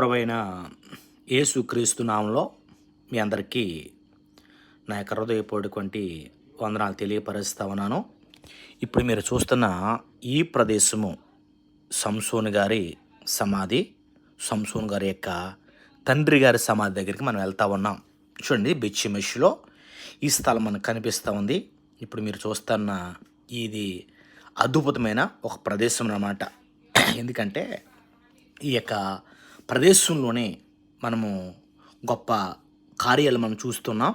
ప్రవైన యేసుక్రీస్తు నామంలో మీ అందరికీ నా యొక్క హృదయపూడిటువంటి వందనాలు తెలియపరుస్తా ఉన్నాను. ఇప్పుడు మీరు చూస్తున్న ఈ ప్రదేశము సంసోన్ గారి సమాధి సంసోన్ గారి యొక్క తండ్రి గారి సమాధి దగ్గరికి మనం వెళ్తా ఉన్నాం. చూడండి బిచ్చిమెష్లో ఈ స్థలం మనకు కనిపిస్తూ ఉంది. ఇప్పుడు మీరు చూస్తున్న ఇది అద్భుతమైన ఒక ప్రదేశం అన్నమాట. ఎందుకంటే ఈ యొక్క ప్రదేశంలోనే మనము గొప్ప కార్యాలు మనం చూస్తున్నాం.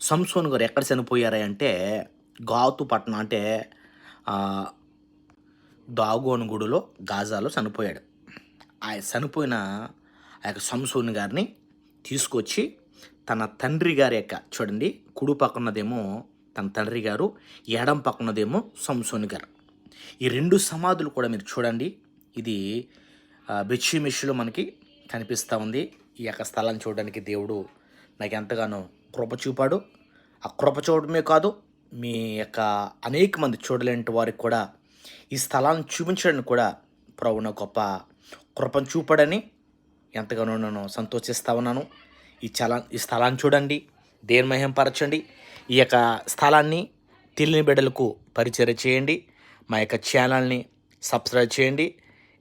సంసోన్ గారు ఎక్కడ చనిపోయారు అంటే గాతు పట్టణం అంటే ఆ, దాగోను గుడిలో గాజాలో చనిపోయాడు. ఆ చనిపోయిన ఆ యొక్క సంసోన్ గారిని తీసుకొచ్చి తన తండ్రి గారి యొక్క చూడండి కుడి పక్కనదేమో తన తండ్రి గారు ఎడం పక్కనదేమో సంసోన్ గారు. ఈ రెండు సమాధులు కూడా మీరు చూడండి. ఇది బెచ్చిమిషిలో మనకి కనిపిస్తూ ఉంది. ఈ యొక్క స్థలాన్ని చూడడానికి దేవుడు నాకు ఎంతగానో కృప చూపాడు. ఆ కృప చూడడమే కాదు మీ యొక్క అనేక మంది చూడలేని వారికి కూడా ఈ స్థలాన్ని చూపించడానికి కూడా ప్రభున గొప్ప కృపను చూపాడని ఎంతగానో నేను సంతోషిస్తా ఉన్నాను. ఈ చలా ఈ స్థలాన్ని చూడండి దేని మహింపరచండి ఈ యొక్క స్థలాన్ని తెలియని బిడ్డలకు పరిచయం చేయండి మా యొక్క ఛానల్ని సబ్స్క్రైబ్ చేయండి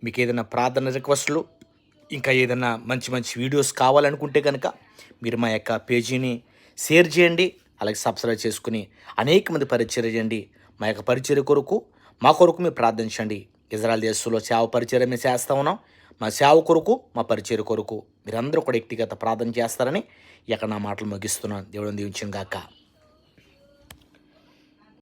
మీకు ఏదైనా ప్రార్థన రిక్వెస్ట్లు ఇంకా ఏదైనా మంచి మంచి వీడియోస్ కావాలనుకుంటే కనుక మీరు మా యొక్క పేజీని షేర్ చేయండి అలాగే సబ్స్క్రైబ్ చేసుకుని అనేక మంది పరిచయం చేయండి. మా యొక్క పరిచయ కొరకు మా కొరకు మీరు ప్రార్థించండి. ఇజ్రాయల్ దేశంలో సేవ పరిచయం మేము చేస్తూ ఉన్నాం. మా సేవ కొరకు మా పరిచయ కొరకు మీరందరూ కూడా వ్యక్తిగత ప్రార్థన చేస్తారని ఇక్కడ నా మాటలు ముగిస్తున్నాను. దేవుడిని దీవించిన గాక.